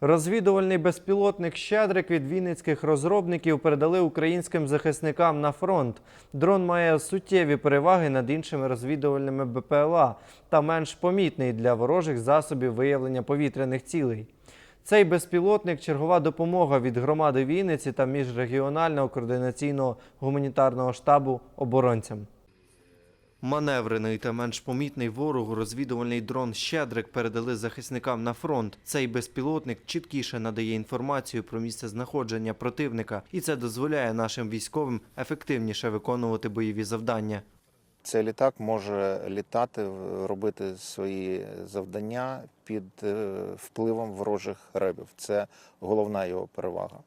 Розвідувальний безпілотник Щедрик від вінницьких розробників передали українським захисникам на фронт. Дрон має суттєві переваги над іншими розвідувальними БПЛА та менш помітний для ворожих засобів виявлення повітряних цілей. Цей безпілотник чергова допомога від громади Вінниці та міжрегіонального координаційного гуманітарного штабу оборонцям. Маневрений та менш помітний ворогу розвідувальний дрон Щедрик передали захисникам на фронт. Цей безпілотник чіткіше надає інформацію про місце знаходження противника, і це дозволяє нашим військовим ефективніше виконувати бойові завдання. Цей літак може літати, робити свої завдання під е, впливом ворожих ребів. Це головна його перевага.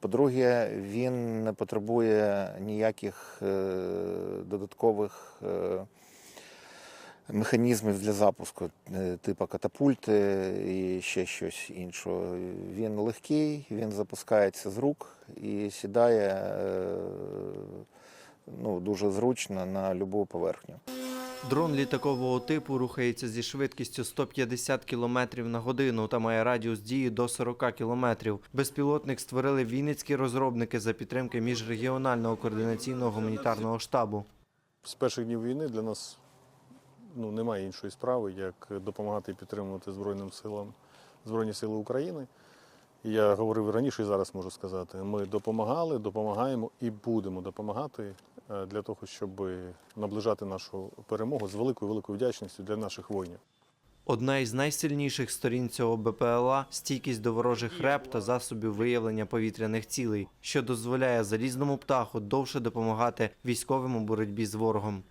По-друге, він не потребує ніяких е, додаткових е, механізмів для запуску, е, типу катапульти і ще щось іншого. Він легкий, він запускається з рук і сідає ну, дуже зручно на будь-яку поверхню. Дрон літакового типу рухається зі швидкістю 150 км на годину та має радіус дії до 40 км. Безпілотник створили вінницькі розробники за підтримки міжрегіонального координаційного гуманітарного штабу. з перших днів війни для нас ну, немає іншої справи, як допомагати і підтримувати Збройним силам Збройні Сили України. Я говорив раніше і зараз можу сказати, ми допомагали, допомагаємо і будемо допомагати е, для того, щоб наближати нашу перемогу з великою великою вдячністю для наших воїнів. Одна із найсильніших сторін цього БПЛА – стійкість до ворожих реп та засобів виявлення повітряних цілей, що дозволяє залізному птаху довше допомагати військовим у боротьбі з ворогом.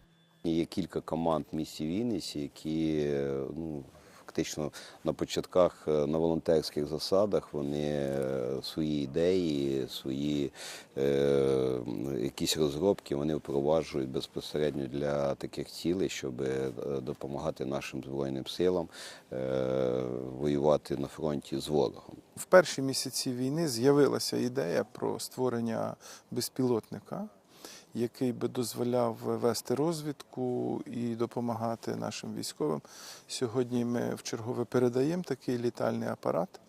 Є кілька команд в місті Вінниці, які е, ну, фактично на початках е, на волонтерських засадах вони е, свої ідеї, свої е, якісь розробки вони впроваджують безпосередньо для таких цілей, щоб е, допомагати нашим збройним силам е, воювати на фронті з ворогом. В перші місяці війни з'явилася ідея про створення безпілотника, який би дозволяв вести розвідку і допомагати нашим військовим. Сьогодні ми в чергове передаємо такий літальний апарат.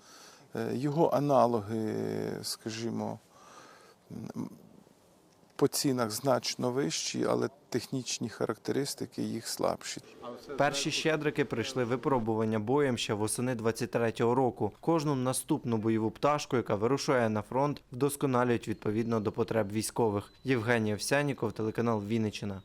Е, Його аналоги, скажімо, по цінах значно вищі, але технічні характеристики їх слабші. Перші щедрики прийшли випробування боєм ще восени 23-го року. Кожну наступну бойову пташку, яка вирушає на фронт, вдосконалюють відповідно до потреб військових. Євгеній Овсяніков, телеканал Вінниччина.